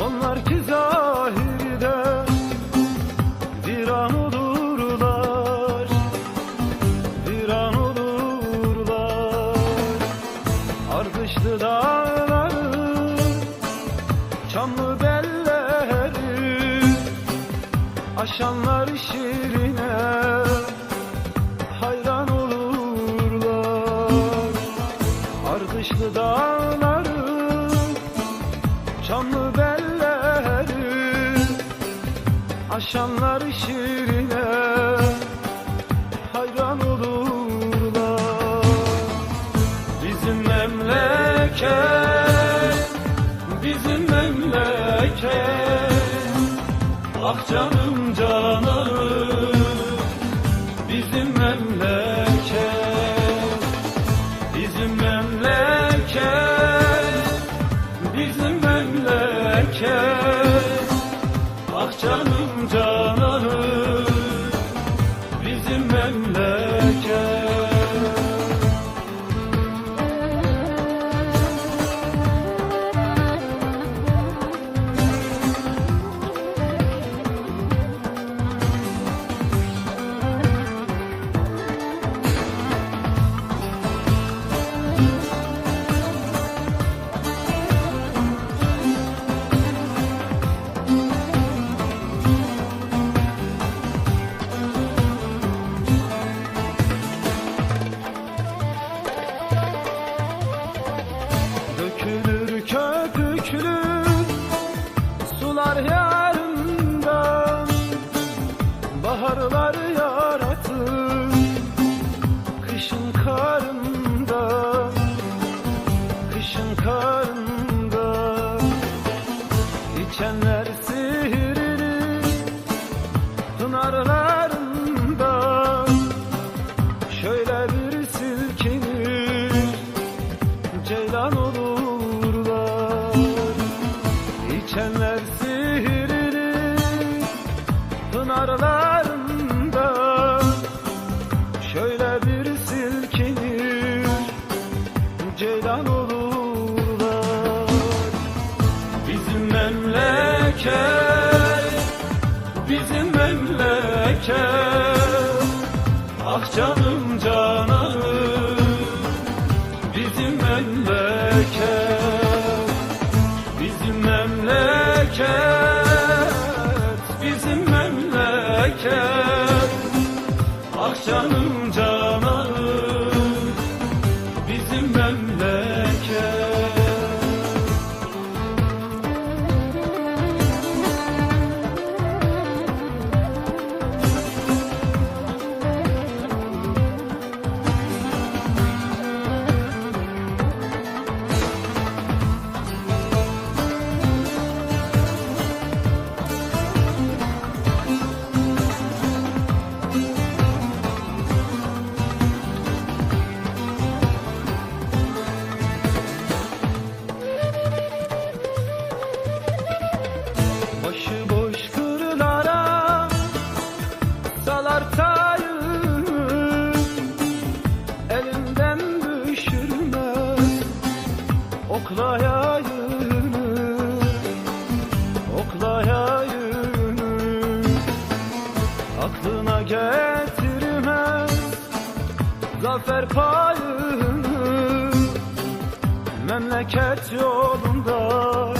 Onlar ki zahirde Viran olurlar Viran olurlar. Ardışlı dağlar Çamlı belleri Aşanlar şirine. Aşanlar şirine hayran olurlar. Bizim memleket Bizim memleket. Ah canım canım canım sular yarından Baharlar yaratır kışın karında Kışın karında İçenler Sihirli pınarlarında Şöyle bir silkinir ceylan olurlar. Bizim memleket Bizim memleket. Ah canım canım canım oklayayını Oklayayını Aklına getirmez zafer payını. Memleket yolunda